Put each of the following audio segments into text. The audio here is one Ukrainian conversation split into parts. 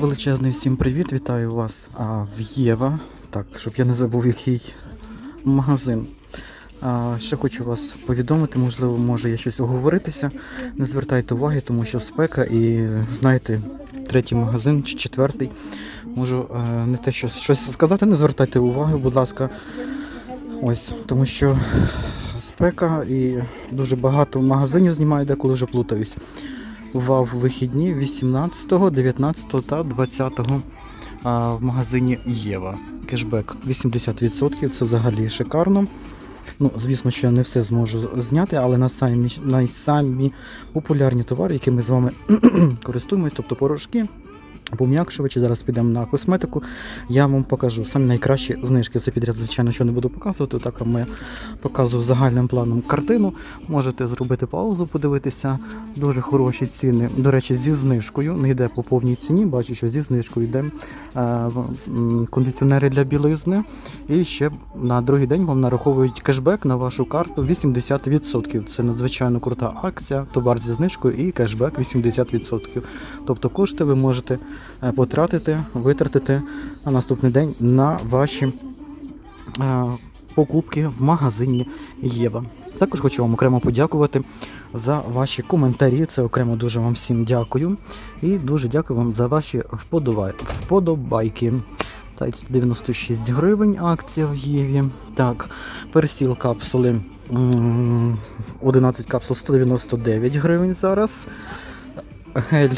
Величезний всім привіт, вітаю вас а, в Єва. Так, щоб я не забув, який магазин. А, ще хочу вас повідомити, можливо, може я щось оговоритися. Не звертайте уваги, тому що спека і знаєте, третій магазин чи четвертий. Можу е, не те, що щось сказати, не звертайте уваги, будь ласка. Ось, тому що спека і дуже багато магазинів знімаю, деколи вже плутаюсь. Вав вихідні 18, 19 та 20 в магазині Єва. Кешбек 80%, це взагалі шикарно. Ну, звісно, що я не все зможу зняти, але на самі, на самі популярні товари, які ми з вами користуємось, тобто порошки, пом'якшувачі, зараз підемо на косметику, я вам покажу самі найкращі знижки. Це підряд, звичайно, що не буду показувати. Так ми показую загальним планом картину. Можете зробити паузу, подивитися. Дуже хороші ціни. До речі, зі знижкою. Не йде по повній ціні. Бачу, що зі знижкою йде е, кондиціонери для білизни. І ще на другий день вам нараховують кешбек на вашу карту 80%. Це надзвичайно крута акція, товар зі знижкою і кешбек 80%. Тобто кошти ви можете е, потратити, витратити на наступний день на ваші е, покупки в магазині Єва. Також хочу вам окремо подякувати за ваші коментарі. Це окремо дуже вам всім дякую. І дуже дякую вам за ваші вподобайки. Тайць 96 гривень акція в Єві. Так, персіл капсули 11 капсул 199 гривень зараз. Гель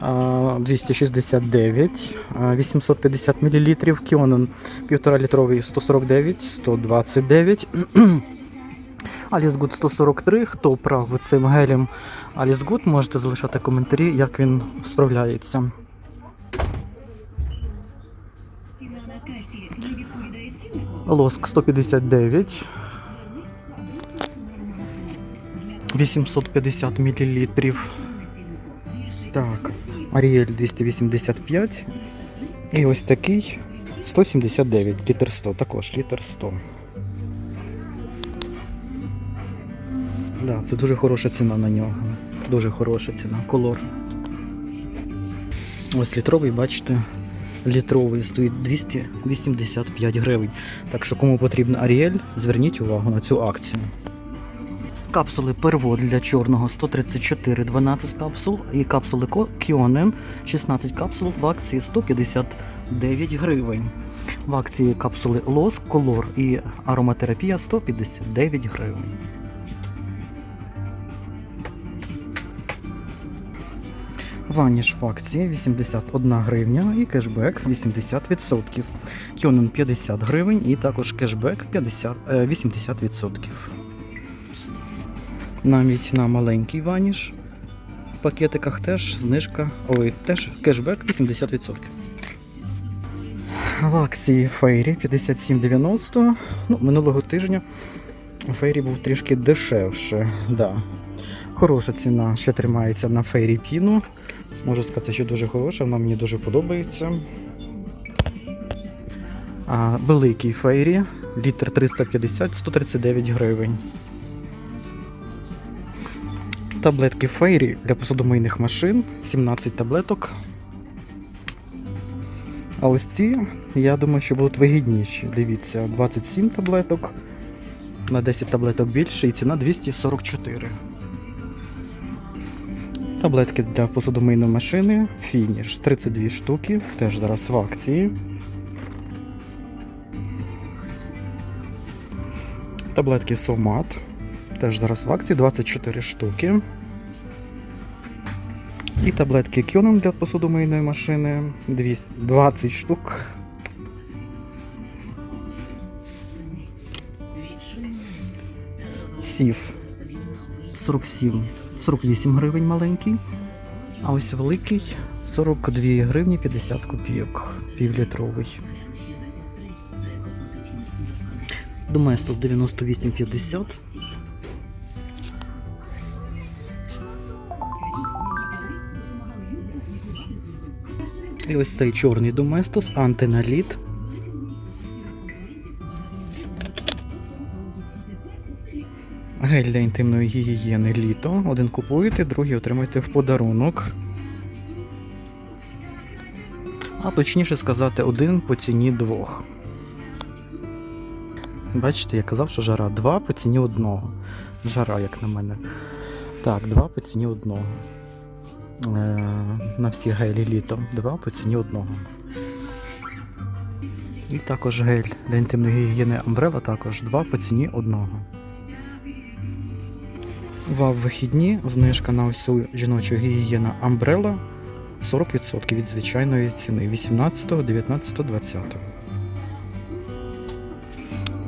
269, а, 850 мл. Кіонен 1,5 літровий 149, 129. Аліс Гуд 143. Хто прав цим гелем Аліс Гуд, можете залишати коментарі, як він справляється. Лоск 159, Звернись до персонального магазину. Для 850 мл. Так, Аріель 285. І ось такий 179, літр 100, також літр 100. Да, це дуже хороша ціна на нього. Дуже хороша ціна. Колор. Ось літровий, бачите, літровий стоїть 285 гривень. Так що кому потрібен Аріель, зверніть увагу на цю акцію. Капсули первод для чорного 134 12 капсул і капсули Кіонен 16 капсул в акції 159 гривень. В акції капсули Лос, Колор і ароматерапія 159 гривень. Ваніш в акції 81 гривня і кешбек 80%. Кіонен 50 гривень і також кешбек 50, е, 80%. Навіть на маленький ваніш в пакетиках теж знижка, ой, теж кешбек 80%. В акції Фейрі 57,90. Ну, минулого тижня Фейрі був трішки дешевше. Да. Хороша ціна, ще тримається на Фейрі Піну. Можу сказати, що дуже хороша, вона мені дуже подобається. А, великий Фейрі, літр 350, 139 гривень. Таблетки Фейрі для посудомийних машин 17 таблеток. А ось ці, я думаю, що будуть вигідніші. Дивіться, 27 таблеток, на 10 таблеток більше і ціна 244. Таблетки для посудомийної машини Фініш 32 штуки, теж зараз в акції. Таблетки Сомат Теж зараз в акції 24 штуки. І таблетки Кьоном для посудомийної машини 200 20 штук. Сів 47, 48 гривень маленький. А ось великий 42 гривні 50 копійок, півлітровий. Доместос 98,50. І ось цей чорний доместос, антиналіт. Гель для інтимної гігієни літо. Один купуєте, другий отримаєте в подарунок. А точніше сказати, один по ціні двох. Бачите, я казав, що жара два по ціні одного. Жара, як на мене. Так, два по ціні одного. Е, на всі гелі літом. Два по ціні одного. І також гель для інтимної гігієни Umbrella також два по ціні одного. Вав вихідні знижка на всю жіночу гігієну Umbrella 40% від звичайної ціни 18, 19, 20.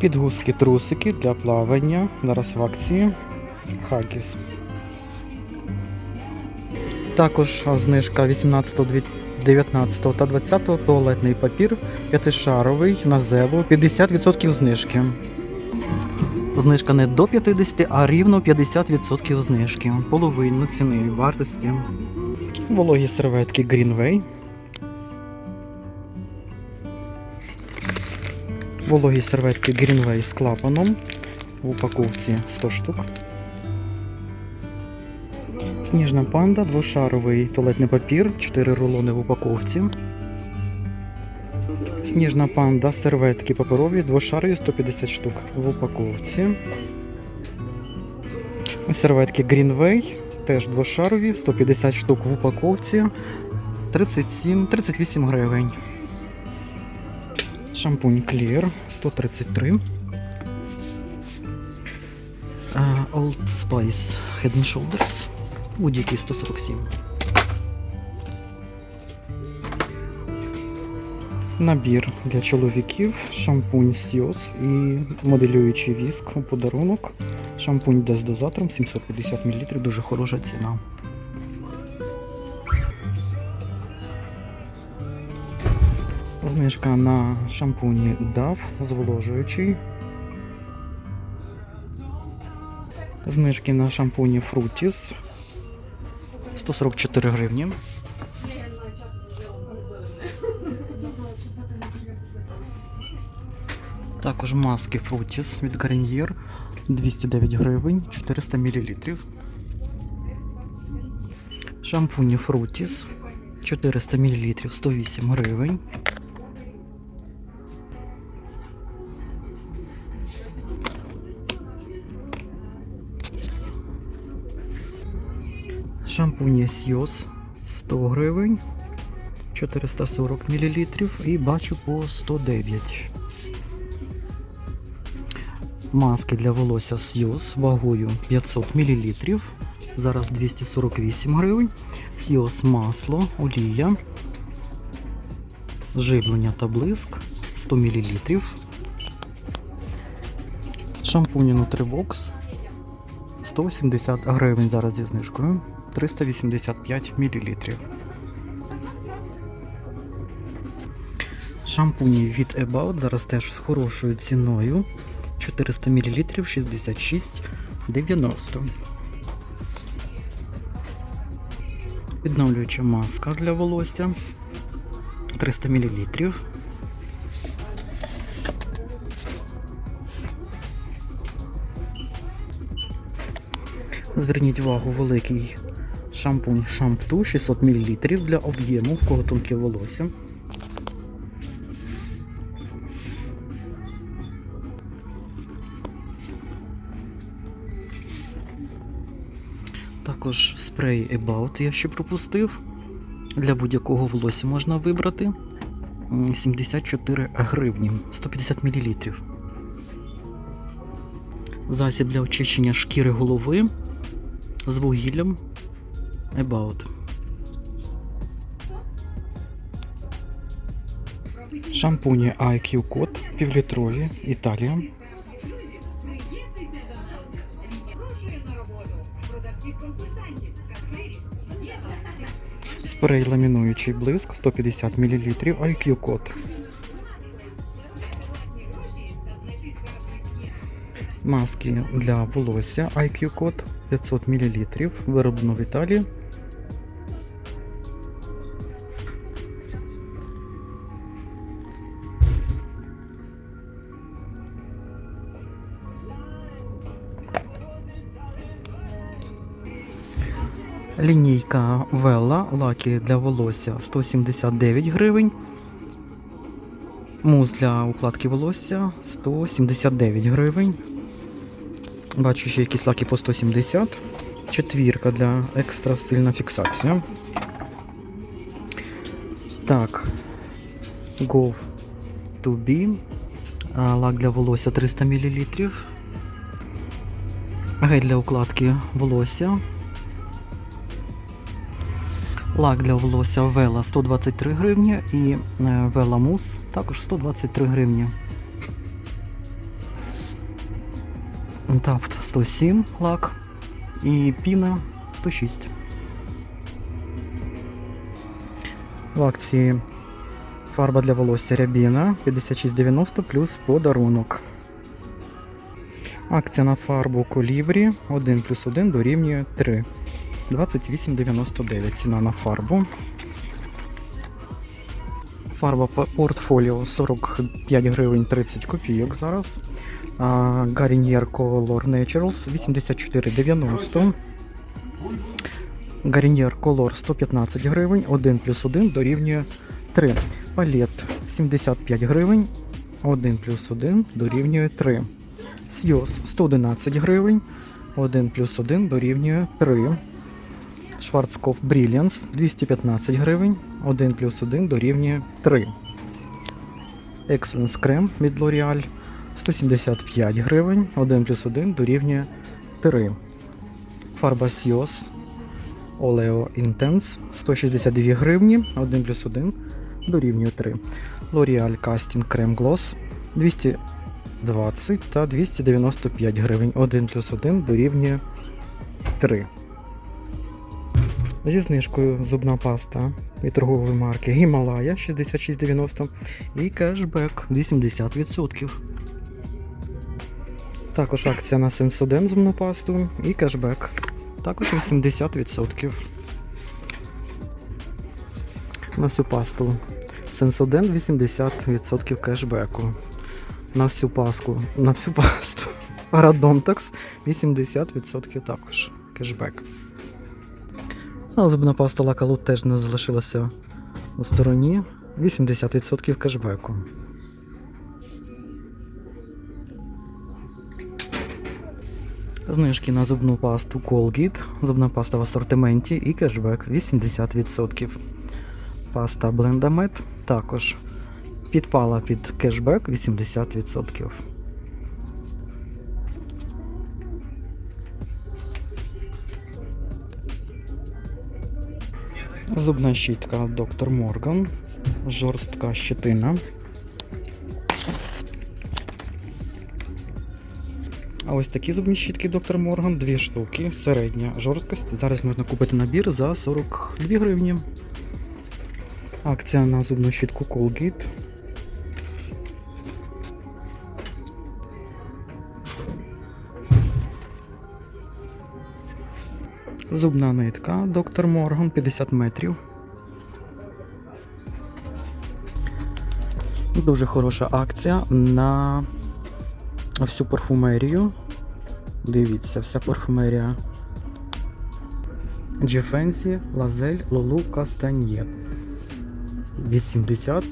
Підгузки трусики для плавання. Зараз в акції. Хаггіс. Також знижка 18, 19 та 20 туалетний папір п'ятишаровий на зеву 50% знижки. Знижка не до 50, а рівно 50% знижки. Половину ціни вартості. Вологі серветки Greenway. Вологі серветки Greenway з клапаном. В упаковці 100 штук. Сніжна панда, двошаровий туалетний папір, 4 рулони в упаковці. Сніжна панда, серветки паперові, двошарові 150 штук в упаковці. Серветки Greenway, теж двошарові, 150 штук в упаковці. 37-38 гривень. Шампунь Clear 133. А, Old Spice Head and Shoulders. Будь-який 147. Набір для чоловіків, шампунь Сіос і моделюючий віск у подарунок. Шампунь де з дозатором 750 мл, дуже хороша ціна. Знижка на шампуні DAF зволожуючий. Знижки на шампуні Fruitis 144 гривні. Також маски Фрутіс від Garnier 209 гривень 400 мл. Шампуні Фрутіс, 400 мл 108 гривень. Шампуні Сьос 100 гривень 440 мл і бачу по 109. Маски для волосся Сьос вагою 500 мл. Зараз 248 гривень. Сьос масло, олія, живлення та блиск 100 мл. Шампуні Nutribox 170 гривень зараз зі знижкою. 385 мл. Шампуні від About зараз теж з хорошою ціною. 400 мл 66,90. Відновлююча маска для волосся 300 мл. Зверніть увагу, великий шампунь шампту 600 мл для об'єму, в кого тонке волосся. Також спрей About я ще пропустив. Для будь-якого волосся можна вибрати. 74 гривні, 150 мл. Засіб для очищення шкіри голови з вугіллям About. Шампуні IQ Code півлітрові Італія. Спрей ламінуючий блиск 150 мл IQ Code. Маски для волосся IQ Code 500 мл. Вироблено в Італії. Лінійка Вела, лаки для волосся 179 гривень. Мус для укладки волосся 179 гривень. Бачу ще якісь лаки по 170. Четвірка для екстра сильна фіксація. Так. Go to be. Лак для волосся 300 мл. Гель для укладки волосся. Лак для волосся Вела 123 гривні і е, Вела Мус також 123 гривні. Тафт 107 лак і піна 106. В акції фарба для волосся Рябіна 56,90 плюс подарунок. Акція на фарбу Колібрі 1 плюс 1 дорівнює 3. 28,99 ціна на фарбу. Фарба портфоліо 45 гривень 30 копійок зараз. Garnier Color Naturals 84,90. Garnier Color 115 гривень, 1 плюс 1 дорівнює 3. Палет 75 гривень, 1 плюс 1 дорівнює 3. Сйоз 111 гривень, 1 плюс 1 дорівнює 3. Schwarzkopf Brilliance 215 гривень, 1 плюс 1 дорівнює 3. Excellence Creme від L'Oreal 175 гривень, 1 плюс 1 дорівнює 3. Фарба Sios Oleo Intense 162 гривні, 1 плюс 1 дорівнює 3. L'Oreal Casting Creme Gloss 220 та 295 гривень, 1 плюс 1 дорівнює 3. Зі знижкою зубна паста від торгової марки Himalaya 6690 і кешбек 80%. Також акція на Sensodyne зубну пасту і кешбек. Також 80%. На всю пасту Sensodyne 80% кешбеку. На всю паску, на всю пасту. Parodontax 80% також кешбек. А зубна паста Лакалут теж не залишилася у стороні. 80% кешбеку. Знижки на зубну пасту Colgate, зубна паста в асортименті і кешбек 80%. Паста Blendamed також підпала під кешбек 80%. Зубна щітка Доктор Морган. Жорстка щетина. А ось такі зубні щітки Доктор Морган, дві штуки, середня жорсткость. Зараз можна купити набір за 42 гривні. Акція на зубну щітку Colgate. Зубна нитка Доктор Морган 50 метрів. Дуже хороша акція на всю парфумерію. Дивіться, вся парфумерія. Джефенсі, Лазель, Лолу, Кастаньє. 80%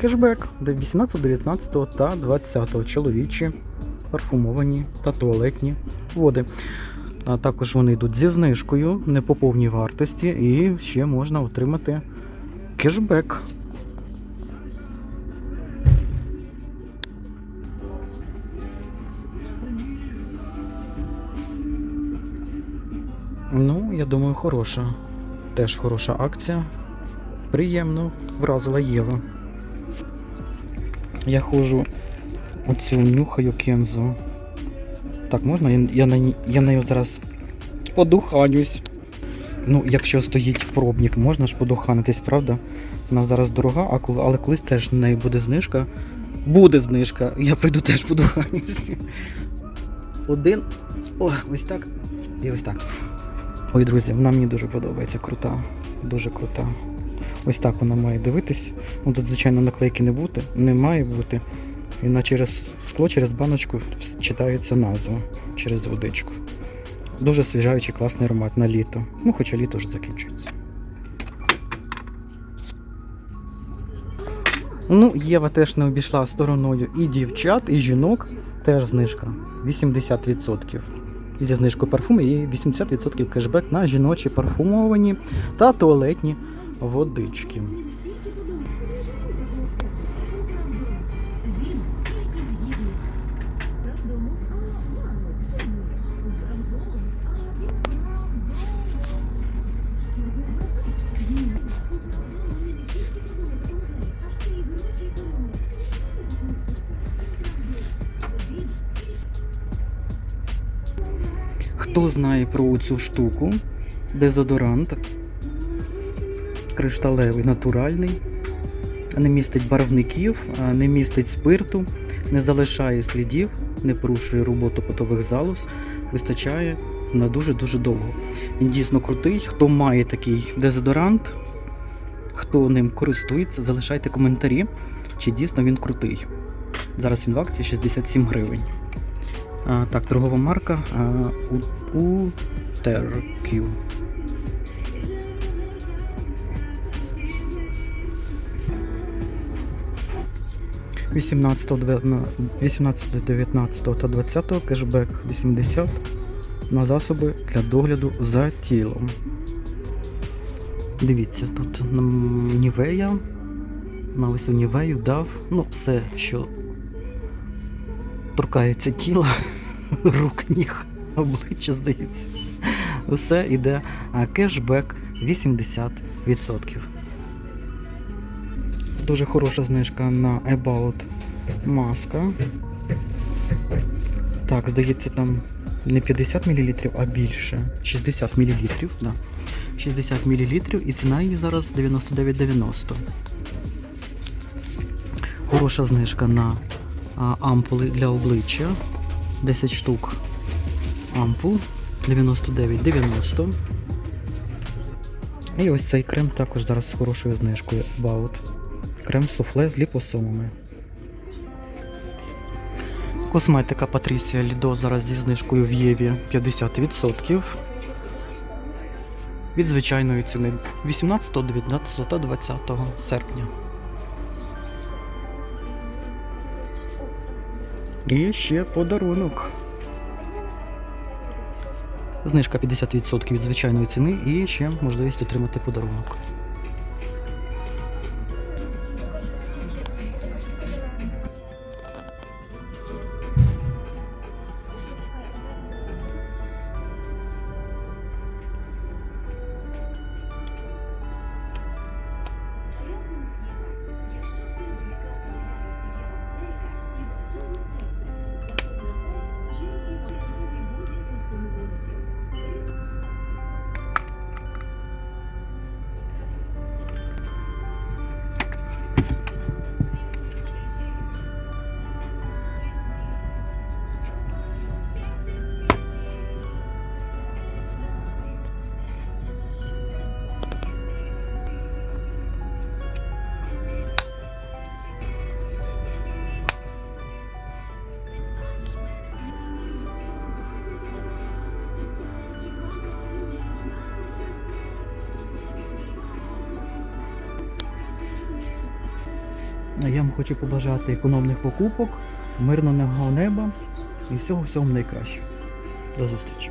кешбек 18, 19 та 20 чоловічі парфумовані та туалетні води. А також вони йдуть зі знижкою, не по повній вартості, і ще можна отримати кешбек. Ну, я думаю, хороша. Теж хороша акція. Приємно вразила Єва. Я ходжу оцю нюхаю кензу. Так, можна? Я, я, я нею зараз подуханюсь. Ну, якщо стоїть пробник, можна ж подуханитись, правда? Вона зараз дорога, а коли, але колись теж на неї буде знижка. Буде знижка, я прийду теж подуханюсь. Один. О, ось так. І ось так. Ой, друзі, вона мені дуже подобається. Крута. Дуже крута. Ось так вона має дивитись. Ну, тут, звичайно, наклейки не бути, не має бути. І на через скло, через баночку читається назва через водичку. Дуже освіжаючий класний аромат на літо. Ну, хоча літо вже закінчується. Ну, Єва теж не обійшла стороною і дівчат, і жінок. Теж знижка 80%. І зі знижкою парфуми і 80% кешбек на жіночі парфумовані та туалетні водички. Хто знає про цю штуку? Дезодорант кришталевий, натуральний, не містить барвників, не містить спирту, не залишає слідів, не порушує роботу потових залоз, вистачає на дуже-дуже довго. Він дійсно крутий. Хто має такий дезодорант, хто ним користується, залишайте коментарі, чи дійсно він крутий. Зараз він в акції 67 гривень. Так, торгова марка у, Утерків. Вісімнадцятого, 18, 19 та 20 кешбек 80 на засоби для догляду за тілом. Дивіться, тут Нівея. На ось Нівею дав. Ну, все, що торкається тіла, рук, ніг, обличчя, здається. Все йде кешбек 80%. Дуже хороша знижка на About маска. Так, здається, там не 50 мл, а більше. 60 мл. Да. 60 мл і ціна її зараз 99,90. Хороша знижка на а, ампули для обличчя. 10 штук ампул 99,90. І ось цей крем також зараз з хорошою знижкою About. Крем суфле з ліпосомами. Косметика Патрісія Лідо зараз зі знижкою в Єві 50%. Від звичайної ціни 18, 19 та 20 серпня. І ще подарунок. Знижка 50% від звичайної ціни і ще можливість отримати подарунок. Я вам хочу побажати економних покупок, мирного неба і всього всього найкращого. До зустрічі!